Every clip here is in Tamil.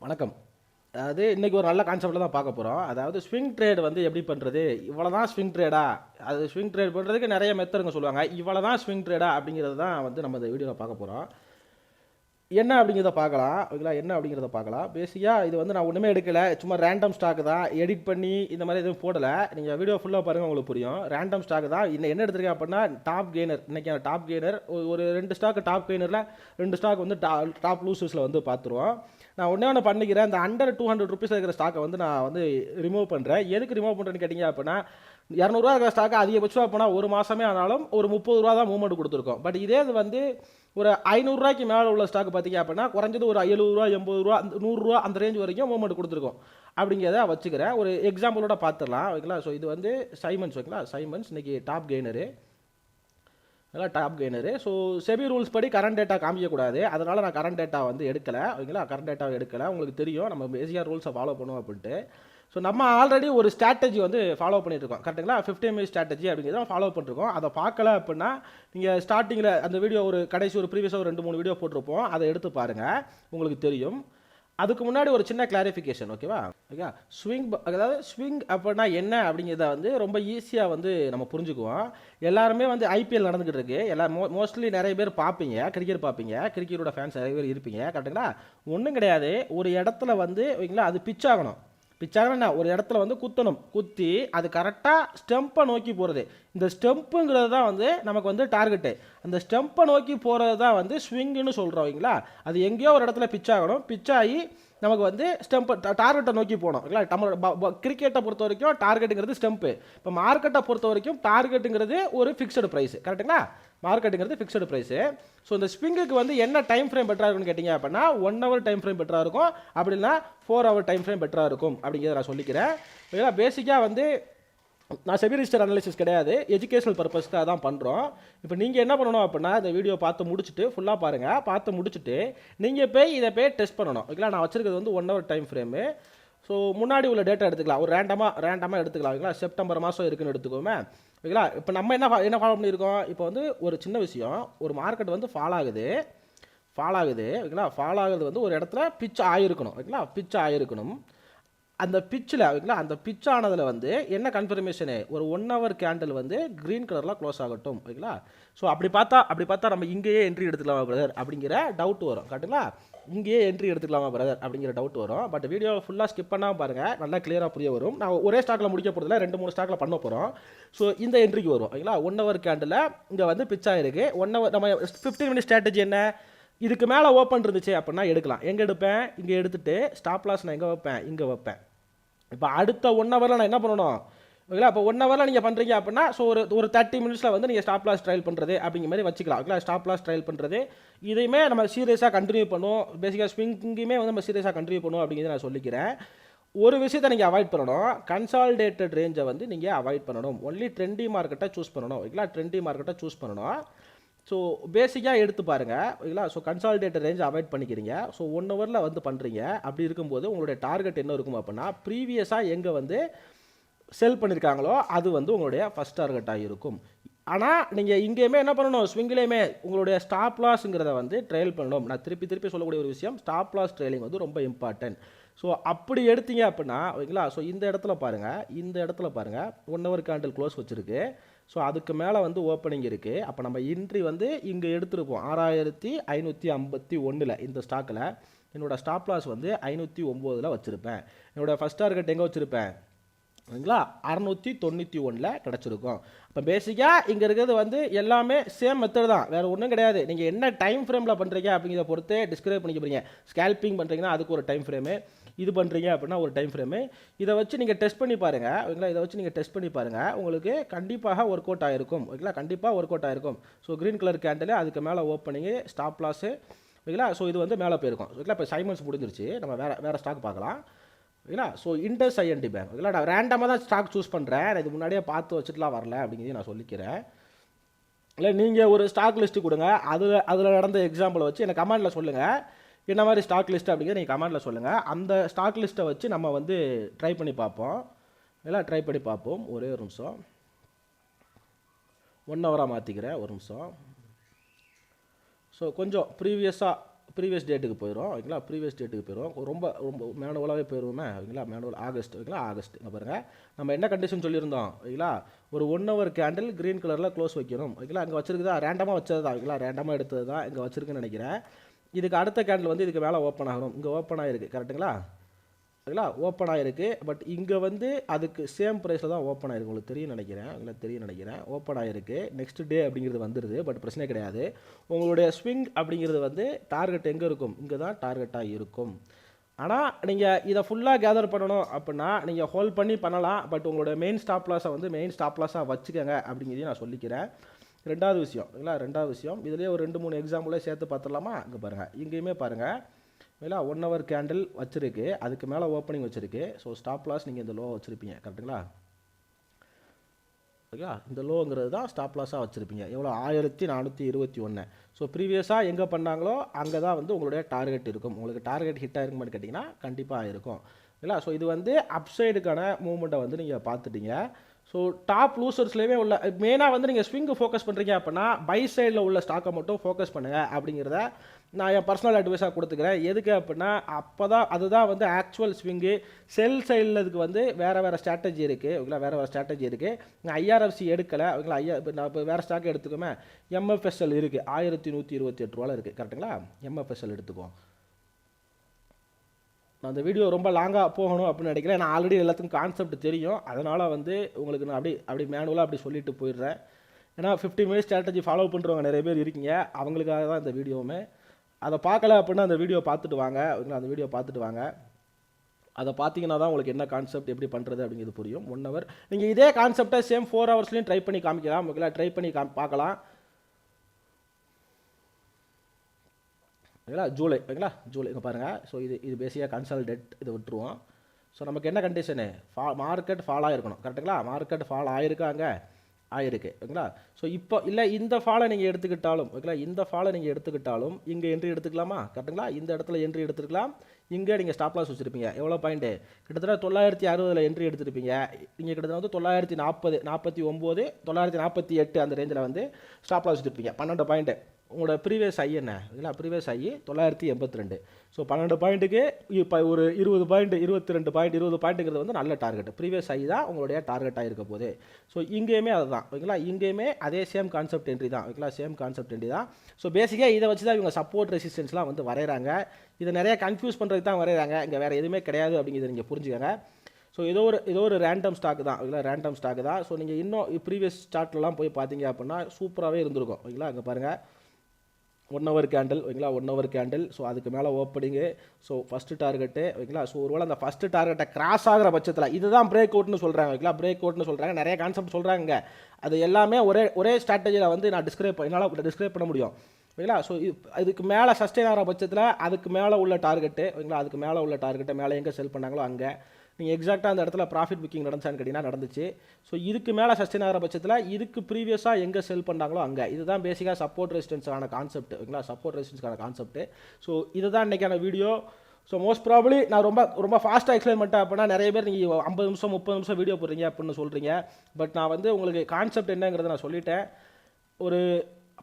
வணக்கம். அதாவது இன்றைக்கி ஒரு நல்ல கான்செப்டில் தான் பார்க்க போகிறோம் அதாவது ஸ்விங் ட்ரேட் வந்து எப்படி பண்ணுறது இவ்வளோ தான் ஸ்விங் ட்ரேடா அது ஸ்விங் ட்ரேட் பண்ணுறதுக்கு நிறைய மெத்தடுங்க சொல்லுவாங்க. இவ்வளோ தான் ஸ்விங் ட்ரேடா அப்படிங்கிறது தான் வந்து நம்ம இந்த வீடியோவில் பார்க்க போகிறோம் என்ன அப்படிங்கிறத பார்க்கலாம். ஓகேங்களா? என்ன அப்படிங்கிறத பார்க்கலாம். பேசிக்காக இது வந்து நான் ஒன்றுமே எடுக்கலை. சும்மா ரேண்டம் ஸ்டாக் தான். எடிட் பண்ணி இந்த மாதிரி எதுவும் போடலை. நீங்கள் வீடியோ ஃபுல்லாக பாருங்கள் உங்களுக்கு புரியும். ரேண்டம் ஸ்டாக் தான். இன்னும் என்ன எடுத்திருக்கேன் அப்படின்னா டாப் கெய்னர் இன்றைக்கி டாப் கெய்னர் ஒரு ரெண்டு ஸ்டாக் டாப் கெய்னரில் ரெண்டு ஸ்டாக் வந்து டா டாப் லூசஸில் வந்து பார்த்துருவோம். நான் ஒன்றே ஒன்று பண்ணிக்கிறேன். இந்த அண்டர் டூ ஹண்ட்ரட் ருபீஸ் இருக்கிற ஸ்டாக்கை வந்து நான் வந்து ரிமூவ் பண்ணுறேன் எதுக்கு ரிமூவ் பண்ணுறேன்னு கேட்டிங்க அப்படின்னா இரநூறுவா இருக்கிற ஸ்டாக்கு அதிகபட்சமாக போனால் ஒரு மாதமே ஆனாலும் ஒரு முப்பது ரூபா தான் மூவ்மெண்ட் கொடுத்துருக்கோம். பட் இதே இது வந்து ஒரு ஐநூறுரூவாய்க்கு மேலே உள்ள ஸ்டாக் பார்த்தீங்க அப்படின்னா குறைஞ்சது ஒரு எழுபதுரூவா எண்பது ரூபா அந்த நூறுரூவா அந்த ரேஞ்ச் வரைக்கும் மூவ்மெண்ட் கொடுத்துருக்கோம். அப்படிங்கிறத வச்சுக்கிறேன். ஒரு எக்ஸாம்பிளோட பார்த்துடலாம். ஓகேங்களா? ஸோ இது வந்து சைமன்ஸ் ஓகேங்களா? சைமன்ஸ் இன்னைக்கு டாப் கெய்னரு அதெல்லாம் top gainer so SEBI rules படி கரண்ட் டேட்டா காமிக்கக்கூடாது. அதனால் நான் கரண்ட் டேட்டா வந்து எடுக்கலை. ஓகேங்களா? கரண்ட் டேட்டாவை எடுக்கலை. உங்களுக்கு தெரியும். நம்ம பேசிக்காக ரூல்ஸை ஃபாலோ பண்ணுவோம் அப்படின்ட்டு. ஸோ நம்ம ஆல்ரெடி ஒரு ஸ்ட்ராட்டஜி வந்து ஃபாலோ பண்ணிட்டு கரெக்டுங்களா ஃபிஃப்டி மினிட் ஸ்ட்ராட்டஜி அப்படிங்கிறத ஃபாலோ பண்ணிருக்கோம் அதை பார்க்கல அப்படின்னா நீங்கள் ஸ்டார்டிங்கில் அந்த வீடியோ ஒரு கடைசி ஒரு ப்ரீவியஸாக ஒரு ரெண்டு மூணு வீடியோ போட்டிருப்போம். அதை எடுத்து பாருங்கள் உங்களுக்கு தெரியும். அதுக்கு முன்னாடி ஒரு சின்ன கிளாரிஃபிகேஷன் ஓகேவா? ஓகே ஸ்விங் அதாவது ஸ்விங் அப்படின்னா என்ன அப்படிங்கிறத வந்து ரொம்ப ஈஸியாக வந்து நம்ம புரிஞ்சுக்குவோம். எல்லாருமே வந்து ஐபிஎல் நடந்துக்கிட்டு இருக்கு. எல்லா மோ மோஸ்ட்லி நிறைய பேர் பார்ப்பீங்க கிரிக்கெட் பார்ப்பீங்க கிரிக்கெட்டோட ஃபேன்ஸ் நிறைய பேர் இருப்பீங்க கரெக்டுங்களா ஒன்றும் கிடையாது. ஒரு இடத்துல வந்து ஓகேங்களா அது பிச் ஆகணும். பிச்சாரம் என்ன ஒரு இடத்துல வந்து குத்தணும். குத்தி அது கரெக்டாக ஸ்டெம்பை நோக்கி போகிறது இந்த ஸ்டெம்புங்கிறது தான் வந்து நமக்கு வந்து டார்கெட்டு அந்த ஸ்டெம்பை நோக்கி போகிறது தான் வந்து ஸ்விங்குன்னு சொல்கிறோம் அது எங்கேயோ ஒரு இடத்துல பிச்சாகணும் பிச்சாகி நமக்கு வந்து ஸ்டெம்ப் டார்கெட்டை நோக்கி போகணும். இல்லை நம்ம கிரிக்கெட்டை பொறுத்த வரைக்கும் டார்கெட்டுங்கிறது ஸ்டெம்பு இப்போ மார்க்கெட்டை பொறுத்த வரைக்கும் டார்கெட்டுங்கிறது ஒரு ஃபிக்ஸடு ப்ரைஸ் கரெக்டுங்களா மார்க்கெட்டுங்கிறது ஃபிக்ஸடு ப்ரைஸு ஸோ இந்த ஸ்விங்குக்கு வந்து என்ன டைம் ஃப்ரேம் பெட்டராக இருக்கும்னு கேட்டிங்க அப்படின்னா ஒன் ஹவர் டைம் ஃப்ரேம் பெட்டராக இருக்கும். அப்படின்னா ஃபோர் ஹவர் டைம் ஃப்ரேம் பெட்டராக இருக்கும். அப்படிங்கிறத நான் சொல்லிக்கிறேன். ஓகேங்களா? பேசிக்காக வந்து நான் செபி ரிஜிஸ்டர் அனாலிசிஸ் கிடையாது. எஜுகேஷனல் பர்பஸ்க்கு தான் பண்ணுறோம் இப்போ நீங்கள் என்ன பண்ணணும் அப்படின்னா இந்த வீடியோ பார்த்து முடிச்சுட்டு ஃபுல்லாக பாருங்கள் பார்த்து முடிச்சுட்டு நீங்கள் போய் இதை போய் டெஸ்ட் பண்ணணும். ஓகேங்களா நான் வச்சுருக்கிறது வந்து one hour time frame so முன்னாடி உள்ள டேட்டா எடுத்துக்கலாம். ஒரு ரேண்டமாக ரேண்டமாக எடுத்துக்கலாம். ஓகேங்களா செப்டம்பர் மாதம் இருக்குன்னு எடுத்துக்கோமே. ஓகேங்களா இப்போ நம்ம என்ன என்ன ஃபாலோ பண்ணியிருக்கோம்? இப்போ வந்து ஒரு சின்ன விஷயம். ஒரு மார்க்கெட் வந்து ஃபால் ஆகுது. ஃபால் ஆகுது. ஓகேங்களா ஃபால் ஆகுது வந்து ஒரு இடத்துல பிச் ஆகிருக்கணும் ஓகேங்களா பிச் ஆகிருக்கணும் அந்த பிச்சில் ஓகேங்களா அந்த பிச் ஆனதில் வந்து என்ன கன்ஃபர்மேஷனு ஒரு ஒன் ஹவர் கேண்டில் வந்து க்ரீன் கலரில் க்ளோஸ் ஆகட்டும் ஓகேங்களா? ஸோ அப்படி பார்த்தா அப்படி பார்த்தா நம்ம இங்கேயே என்ட்ரி எடுத்துக்கலாமா பிரதர் அப்படிங்கிற டவுட் வரும் கரெக்டுங்களா இங்கேயே என்ட்ரி எடுத்துக்கலாமா பிரதர் அப்படிங்கிற டவுட் வரும். பட் வீடியோ ஃபுல்லாக ஸ்கிப் பண்ணாமல் பாருங்கள் நல்லா கிளியராக புரிய வரும். நான் ஒரே ஸ்டாக்கில் முடிக்க போகிறதுல ரெண்டு மூணு ஸ்டாக்கில் பண்ண போகிறோம் ஸோ இந்த என்ட்ரிக்கு வரும் ஓகேங்களா? ஒன் ஹவர் கேண்டில் இங்கே வந்து பிச் ஒன் ஹவர் நம்ம ஃபிஃப்டீன் மினிட் ஸ்ட்ராட்டஜி என்ன? இதுக்கு மேலே ஓப்பன் இருந்துச்சு அப்படின்னா எடுக்கலாம். எங்கே எடுப்பேன்? இங்கே எடுத்துகிட்டு ஸ்டாப் லாஸ் நான் எங்கே வைப்பேன்? இங்கே வைப்பேன். இப்போ அடுத்த ஒன் ஹவரில் நான் என்ன பண்ணணும்? ஓகேங்களா? இப்போ ஒன் ஹவரில் நீங்கள் பண்ணுறீங்க அப்படின்னா ஸோ ஒரு ஒரு தேர்ட்டி மினிட்ஸில் வந்து நீங்கள் ஸ்டாப் லாஸ் ட்ரையல் பண்ணுறது அப்படிங்கிற மாதிரி வச்சுக்கலாம். ஓகேங்களா? ஸ்டாப் லாஸ் ட்ரையல் பண்ணுறது இதையுமே நம்ம சீரியஸாக கண்டினியூ பண்ணுவோம். பேசிக்காக ஸ்விங்கிங்குமே வந்து நம்ம சீரியஸாக கண்டினியூ பண்ணுவோம் அப்படிங்கிறத நான் சொல்லிக்கிறேன். ஒரு விஷயத்தை நீங்கள் அவாய்ட் பண்ணணும். கன்சால்டேட்டட் ரேஞ்சை வந்து நீங்கள் அவாய்ட் பண்ணணும். ஒன்லி ட்ரெண்டி மார்க்கெட்டை சூஸ் பண்ணணும். ஓகேங்களா? ட்ரெண்டி மார்க்கெட்டை சூஸ் பண்ணணும். ஸோ பேசிக்காக எடுத்து பாருங்கள் ஓகேங்களா? ஸோ கன்சால்டேட்டர் ரேஞ்ச் அவாய்ட் பண்ணிக்கிறீங்க. ஸோ ஒன் ஹவரில் வந்து பண்ணுறீங்க அப்படி இருக்கும்போது உங்களுடைய டார்கெட் என்ன இருக்கும் அப்படின்னா ப்ரீவியஸாக எங்கே வந்து செல் பண்ணியிருக்காங்களோ அது வந்து உங்களுடைய ஃபஸ்ட் டார்கெட்டாக இருக்கும். ஆனால் நீங்கள் இங்கேயுமே என்ன பண்ணணும்? ஸ்விங்லேயுமே உங்களுடைய ஸ்டாப் லாஸுங்கிறத வந்து ட்ரையல் பண்ணணும். நான் திருப்பி திருப்பி சொல்லக்கூடிய ஒரு விஷயம் ஸ்டாப் லாஸ் ட்ரையலிங் வந்து ரொம்ப இம்பார்ட்டன்ட் ஸோ அப்படி எடுத்தீங்க அப்படின்னா ஓகேங்களா? ஸோ இந்த இடத்துல பாருங்கள் இந்த இடத்துல பாருங்கள் ஒன் ஹவர் கேண்டில் க்ளோஸ் வச்சுருக்கு. ஸோ அதுக்கு மேலே வந்து ஓப்பனிங் இருக்குது அப்போ நம்ம இன்ட்ரி வந்து இங்கே எடுத்துருப்போம். ஆறாயிரத்தி ஐநூற்றி ஐம்பத்தி ஒன்றில் இந்த ஸ்டாக்கில் என்னோடய ஸ்டாப் லாஸ் வந்து ஐநூற்றி ஒம்போதில் வச்சுருப்பேன். என்னோடய ஃபஸ்ட் டார்கெட் எங்கே வச்சுருப்பேன்? ஓகேங்களா அறநூற்றி தொண்ணூற்றி ஒன்றில் கிடச்சிருக்கும். இப்போ பேசிக்காக இங்கே இருக்கிறது வந்து எல்லாமே சேம் மெத்தட் தான். வேறு ஒன்றும் கிடையாது. நீங்கள் என்ன டைம் ஃப்ரேமில் பண்ணுறீங்க அப்படிங்கிறத பொறுத்து டிஸ்கிரைப் பண்ணிக்க போகிறீங்க ஸ்கேல்பிங் பண்ணுறீங்கன்னா அதுக்கு ஒரு டைம் ஃப்ரேமு இது பண்ணுறீங்க அப்படின்னா ஒரு டைம் ஃப்ரேமு இதை வச்சு நீங்கள் டெஸ்ட் பண்ணி பாருங்கள் ஓகேங்களா? இதை வச்சு நீங்கள் டெஸ்ட் பண்ணி பாருங்கள் உங்களுக்கு கண்டிப்பாக ஒர்க் அவுட் ஆகிருக்கும் ஓகேங்களா? கண்டிப்பாக ஒர்க் அவுட் ஆகிருக்கும் ஸோ க்ரீன் கலர் கேண்டில் அதுக்கு மேலே ஓப்பனிங்கு ஸ்டாப் லாஸு ஓகேங்களா? ஸோ இது வந்து மேலே போயிருக்கும். ஓகேங்களா? இப்போ சைமன்ஸ் முடிஞ்சிருச்சு. நம்ம வேறு வேறு ஸ்டாக் பார்க்கலாம். ஓகேங்களா? ஸோ இண்டஸ் ஐஎன்டி பேங்க் ஓகேங்களா? நான் ரேண்டமாக தான் ஸ்டாக் சூஸ் பண்ணுறேன் நான் இது முன்னாடியே பார்த்து வச்சுட்டுலாம் வரல அப்படிங்கிறதையும் நான் சொல்லிக்கிறேன். இல்லை நீங்கள் ஒரு ஸ்டாக் லிஸ்ட்டு கொடுங்க. அதில் அதில் நடந்த எக்ஸாம்பிளை வச்சு எனக்கு கமெண்டில் சொல்லுங்கள் என்ன மாதிரி ஸ்டாக் லிஸ்ட் அப்படிங்கிறத நீங்கள் கமெண்டில் சொல்லுங்கள் அந்த ஸ்டாக் லிஸ்ட்டை வச்சு நம்ம வந்து ட்ரை பண்ணி பார்ப்போம். எல்லாம் ட்ரை பண்ணி பார்ப்போம். ஒரே ஒரு நிமிஷம். ஒன் ஹவராக மாற்றிக்கிறேன் ஒரு நிமிஷம். ஸோ கொஞ்சம் ப்ரீவியஸாக ப்ரீவியஸ் டேட்டுக்கு போயிடும் ஓகேங்களா? ப்ரீவியஸ் டேட்டுக்கு போயிடும் ரொம்ப ரொம்ப மேனுவலாகவே போயிடுவோமே ஓகேங்களா? மேனுவல் ஆகஸ்ட் ஓகேங்களா? ஆகஸ்ட் இங்கே பாருங்கள் நம்ம என்ன கண்டிஷன் சொல்லியிருந்தோம் ஓகேங்களா? ஒரு ஒன் ஹவர் கேண்டில் க்ரீன் கலரில் க்ளோஸ் வைக்கணும் ஓகேங்களா? அங்கே வச்சிருக்குதா? ரேண்டமாக வச்சது தான் ஓகேங்களா? ரேண்டமாக எடுத்தது தான் இங்கே வச்சிருக்குன்னு நினைக்கிறேன். இதுக்கு அடுத்த கேண்டில் வந்து இதுக்கு மேலே ஓப்பன் ஆகணும். இங்கே ஓப்பன் ஆகிருக்கு கரெக்ட்டுங்களா ஓகேங்களா ஓப்பன் ஆகிருக்கு பட் இங்கே வந்து அதுக்கு சேம் ப்ரைஸில் தான் ஓப்பன் ஆகிருக்கு உங்களுக்கு தெரியும் நினைக்கிறேன். இல்லை தெரியும் நினைக்கிறேன். ஓப்பன் ஆகிருக்கு நெக்ஸ்ட் டே அப்படிங்கிறது வந்துடுது பட் பிரச்சனை கிடையாது. உங்களுடைய ஸ்விங் அப்படிங்கிறது வந்து டார்கெட் எங்கே இருக்கும்? இங்கே தான் டார்கெட்டாக இருக்கும். ஆனால் நீங்கள் இதை ஃபுல்லாக கேதர் பண்ணணும் அப்படின்னா நீங்கள் ஹோல்ட் பண்ணி பண்ணலாம். பட் உங்களோட மெயின் ஸ்டாப் லாஸை வந்து மெயின் ஸ்டாப் லாஸாக வச்சுக்கோங்க அப்படிங்கிறதையும் நான் சொல்லிக்கிறேன். ரெண்டாவது விஷயம் இல்லைங்களா ரெண்டாவது விஷயம். இதுலேயே ஒரு ரெண்டு மூணு எக்ஸாம்பிளே சேர்த்து பார்த்துடலாமா? இங்கே பாருங்கள் இங்கேயுமே பாருங்கள் இல்லை ஒன் ஹவர் கேண்டில் வச்சுருக்கு. அதுக்கு மேலே ஓப்பனிங் வச்சுருக்கு. ஸோ ஸ்டாப் லாஸ் நீங்கள் இந்த லோ வச்சுருப்பீங்க. கரெக்டுங்களா ஓகேங்களா இந்த லோங்கிறது தான் ஸ்டாப் லாஸாக வச்சுருப்பீங்க. எவ்வளோ ஆயிரத்தி நானூற்றி இருபத்தி ஒன்று ஸோ ப்ரீவியஸாக எங்கே பண்ணாங்களோ அங்கே தான் வந்து உங்களுடைய டார்கெட் இருக்கும். உங்களுக்கு டார்கெட் ஹிட் ஆயிருக்குமான்னு கேட்டிங்கன்னா கண்டிப்பாக இருக்கும். இல்லை ஸோ இது வந்து அப்சைடுக்கான மூமெண்ட்டை வந்து நீங்கள் பார்த்துட்டீங்க. ஸோ டாப் லூசர்ஸ்லேயுமே உள்ள மெயினாக வந்து நீங்கள் ஸ்விங்கு ஃபோக்கஸ் பண்ணுறீங்க அப்படின்னா பை சைடில் உள்ள ஸ்டாக்கை மட்டும் ஃபோக்கஸ் பண்ணுங்கள் அப்படிங்கிறத நான் என் பர்சனல் அட்வைஸாக கொடுத்துக்கிறேன். எதுக்கு அப்படின்னா அப்போ தான் அதுதான் வந்து ஆக்சுவல் ஸ்விங்கு செல் சைடில் இதுக்கு வந்து வேறு வேறு ஸ்ட்ராட்டஜி இருக்குது ஓகேங்களா? வேறு வேறு ஸ்ட்ராட்டஜி இருக்குது நான் ஐஆர்எஃப்சி எடுக்கலை. ஓகேங்களா? ஐயா இப்போ நான் இப்போ வேறு ஸ்டாக் எடுத்துக்கோமே. எம்எஃப்எஸ்எல் இருக்குது ஆயிரத்தி நூற்றி இருபத்தி எட்டு ரூபாவில் இருக்குது கரெக்டுங்களா எம்எஃப்எஸ்எல் எடுத்துக்குவோம். நான் அந்த வீடியோ ரொம்ப லாங்காக போகணும் அப்படின்னு நினைக்கிறேன். நான் ஆல்ரெடி எல்லாத்துக்கும் கான்செப்ட் தெரியும். அதனால் வந்து உங்களுக்கு நான் அப்படி அப்படி மேனுவலாக அப்படி சொல்லிட்டு போயிடுறேன். ஏன்னா ஃபிஃப்டி மினிட்ஸ் ஸ்ட்ராட்டஜி ஃபாலோ பண்ணுறவங்க நிறைய பேர் இருக்கீங்க. அவங்களுக்காக தான் இந்த வீடியோவுமே அதை பார்க்கல அப்படின்னா அந்த வீடியோ பார்த்துட்டு வாங்க. ஓகேங்களா? அந்த வீடியோ பார்த்துட்டு வாங்க. அதை பார்த்தீங்கன்னா தான் உங்களுக்கு என்ன கான்செப்ட் எப்படி பண்ணுறது அப்படிங்கிறது புரியும். ஒன் ஹவர் நீங்கள் இதே கான்செப்டை சேம் ஃபோர் ஹவர்ஸ்லையும் ட்ரை பண்ணி காமிக்கலாம். ஓகேங்களா? ட்ரை பண்ணி காம் பார்க்கலாம். ஓகேங்களா? ஜூலை ஓகேங்களா? ஜூலை இங்கே பாருங்கள் ஸோ இது இது பேசிக்காக கன்சல்டேட் இதை விட்டுருவோம். ஸோ நமக்கு என்ன கண்டிஷனு ஃபா மார்க்கெட் ஃபால் ஆகிருக்கணும் கரெக்டுங்களா மார்க்கெட் ஃபால் ஆகிருக்காங்க ஆயிருக்கு ஓகேங்களா? ஸோ இப்போ இல்லை இந்த ஃபாலை நீங்கள் எடுத்துக்கிட்டாலும் ஓகேங்களா? இந்த ஃபாலை நீங்கள் எடுத்துக்கிட்டாலும் இங்கே என்ட்ரி எடுத்துக்கலாமா? கரெக்டுங்களா? இந்த இடத்துல என்ட்ரி எடுத்துக்கலாம் இங்கே நீங்கள் ஸ்டாப் லாஸ் வச்சுருப்பீங்க. எவ்வளோ பாயிண்ட்டு கிட்டத்தட்ட தொள்ளாயிரத்தி அறுபதில் என்ட்ரி எடுத்துருப்பீங்க. நீங்கள் கிட்டத்தட்ட வந்து தொள்ளாயிரத்தி நாற்பது நாற்பத்தி ஒம்பது தொள்ளாயிரத்தி நாற்பத்தி எட்டு அந்த ரேஞ்சில் வந்து ஸ்டாப் லாஸ் வச்சுருப்பீங்க. பன்னெண்டு பாயிண்ட்டு உங்களோட ப்ரீவியஸ் ஐ என்ன? இல்லை ப்ரீவியஸ் ஐ தொள்ளாயிரத்தி எண்பத்தி ரெண்டு. ஸோ பன்னெண்டு பாயிண்ட்டுக்கு இப்போ ஒரு இருபது பாயிண்ட் இருபத்தி ரெண்டு பாயிண்ட் இருபது பாயிண்ட்டுங்கிறது வந்து நல்ல டார்கெட் ப்ரீவியஸ் ஐ தான் உங்களுடைய டார்கெட்டாக இருக்க போது ஸோ இங்கேயுமே அதுதான். ஓகேங்களா? இங்கேயுமே அதே சேம் கான்செப்ட் என்ட்ரி தான். ஓகேங்களா? சேம் கான்செப்ட் என்ட்ரி தான். ஸோ பேசிக்காக இதை வச்சு தான் இவங்க சப்போர்ட் ரெசிஸ்டன்ஸ்லாம் வந்து வரைகிறாங்க இதை நிறைய கன்ஃபியூஸ் பண்ணுறதுக்கு தான் வரைகிறாங்க இங்கே வேறு எதுவுமே கிடையாது அப்படிங்கிறத நீங்கள் புரிஞ்சுக்கங்க. ஸோ ஏதோ ஒரு ஏதோ ஒரு ரேண்டம் ஸ்டாக் தான். ஓகேங்களா? ரேண்டம் ஸ்டாக் தான். ஸோ நீங்கள் இன்னும் ப்ரீவியஸ் ஸ்டார்ட்லலாம் போய் பார்த்தீங்க அப்படின்னா சூப்பராகவே இருந்திருக்கும். ஓகேங்களா? அங்கே பாருங்கள் ஒன் ஹவர் கேண்டில் ஓகேங்களா ஒன் ஹவர் கேண்டில் ஸோ அதுக்கு மேலே ஓப்பனிங்கு ஸோ ஃபஸ்ட்டு டார்கெட்டு ஓகேங்களா ஸோ ஒருவேளை அந்த ஃபஸ்ட்டு டார்கெட்டை கிராஸ் ஆகிற பட்சத்தில் இதுதான் பிரேக் அவுட்னு சொல்கிறாங்க ஓகேங்களா பிரேக் அவுட்னு சொல்கிறாங்க நிறைய கான்செப்ட் சொல்கிறாங்க அது எல்லாமே ஒரே ஒரே ஸ்ட்ராட்டஜியில் வந்து நான் டிஸ்கிரைப் என்னால் டிஸ்கிரைப் பண்ண முடியும் ஓகேங்களா ஸோ அதுக்கு மேலே சஸ்டெயின் ஆகிற பட்சத்தில் அதுக்கு மேலே உள்ள டார்கெட்டு ஓகேங்களா அதுக்கு மேலே உள்ள டார்கெட்டை மேலே எங்கே செல் பண்ணாங்களோ அங்கே. நீங்கள் எக்ஸாக்டாக அந்த இடத்துல ப்ராஃபிட் புக்கிங் நடந்துச்சான்னு கேட்டிங்கன்னா நடந்துச்சு. ஸோ இதுக்கு மேலே சஸ்டெயின் ஆகிற பட்சத்தில் இதுக்கு ப்ரீவியஸாக எங்கே செல் பண்ணாங்களோ அங்கே. இதுதான் பேசிக்காக சப்போர்ட் ரெசிஸ்டன்ஸான கான்செப்ட் ஓகேங்களா? சப்போர்ட் ரெசிஸ்டன்ஸ்க்கான கான்செப்ட் ஸோ இதுதான் இன்றைக்கான வீடியோ ஸோ மோஸ்ட் ப்ராப்ளி நான் ரொம்ப ரொம்ப ஃபாஸ்ட்டாக எக்ஸ்பிளைன் பண்ணிட்டேன் அப்படின்னா நிறைய பேர் நீங்கள் ஐம்பது நிமிஷம் முப்பது நிமிஷம் வீடியோ போடுறீங்க அப்படின்னு சொல்கிறீங்க பட் நான் வந்து உங்களுக்கு கான்செப்ட் என்னங்கிறத நான் சொல்லிட்டேன். ஒரு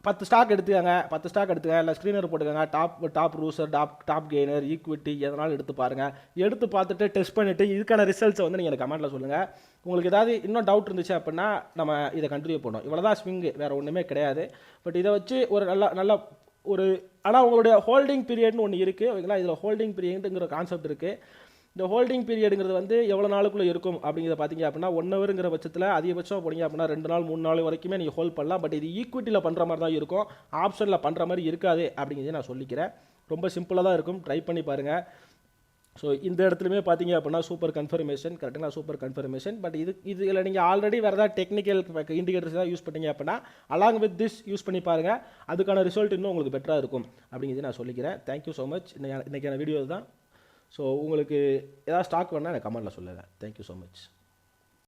பத்து ஸ்டாக் எடுத்துக்கங்க பத்து ஸ்டாக் எடுத்துக்கங்க இல்லை ஸ்க்ரீனர் போட்டுக்கங்க top top loser top top gainer equity எதனாலும் எடுத்து பாருங்கள் எடுத்து பார்த்துட்டு டெஸ்ட் பண்ணிவிட்டு இதுக்கான ரிசல்ட்ஸை வந்து நீங்கள் கமெண்ட்டில் சொல்லுங்கள் உங்களுக்கு ஏதாவது இன்னும் டவுட் இருந்துச்சு அப்படின்னா நம்ம இதை கண்டினியூ பண்ணோம் இவ்வளோ தான் ஸ்விங்கு வேறு ஒன்றுமே கிடையாது. பட் இதை வச்சு ஒரு நல்ல நல்ல ஒரு ஆனால் உங்களுடைய ஹோல்டிங் பீரியட்னு ஒன்று இருக்குது ஓகேங்களா இதில் ஹோல்டிங் பீரியடுங்கிற கான்செப்ட் இருக்குது இந்த ஹோல்டிங் பீரியடுங்கிறது வந்து எவ்வளோ நாளுக்குள்ளே இருக்கும் அப்படிங்கிறத பார்த்தீங்க அப்படின்னா ஒன் ஹவருங்கிற பட்சத்தில் அதிகபட்சம் போனீங்க அப்படின்னா ரெண்டு நாள் மூணு நாள் வரைக்குமே நீங்கள் ஹோல்ட் பண்ணலாம். பட் இது ஈக்விட்டியில் பண்ணுற மாதிரி தான் இருக்கும். ஆப்ஷனில் பண்ணுற மாதிரி இருக்காது அப்படிங்கிறத நான் சொல்லிக்கிறேன். ரொம்ப சிம்பிளாக தான் இருக்கும். ட்ரை பண்ணி பாருங்கள் ஸோ இந்த இடத்துலையுமே பார்த்தீங்க அப்படின்னா சூப்பர் கன்ஃபர்மேஷன் கரெக்டாக சூப்பர் கன்ஃபர்மேஷன் பட் இது இது இதில் நீங்கள் ஆல்ரெடி வேறு ஏதாவது டெக்னிக்கல் இண்டிகேட்டர்ஸ் தான் யூஸ் பண்ணீங்க அப்படின்னா அலாங் வித் திஸ் யூஸ் பண்ணி பாருங்கள் அதுக்கான ரிசல்ட் இன்னும் உங்களுக்கு பெட்டராக இருக்கும் அப்படிங்கிறது நான் சொல்லிக்கிறேன். தேங்க்யூ ஸோ மச் இன்னைக்கான வீடியோ தான் ஸோ உங்களுக்கு ஏதாவது ஸ்டாக் வேணால் எனக்கு கமெண்ட்டில் சொல்லுங்கள் தேங்க்யூ ஸோ மச்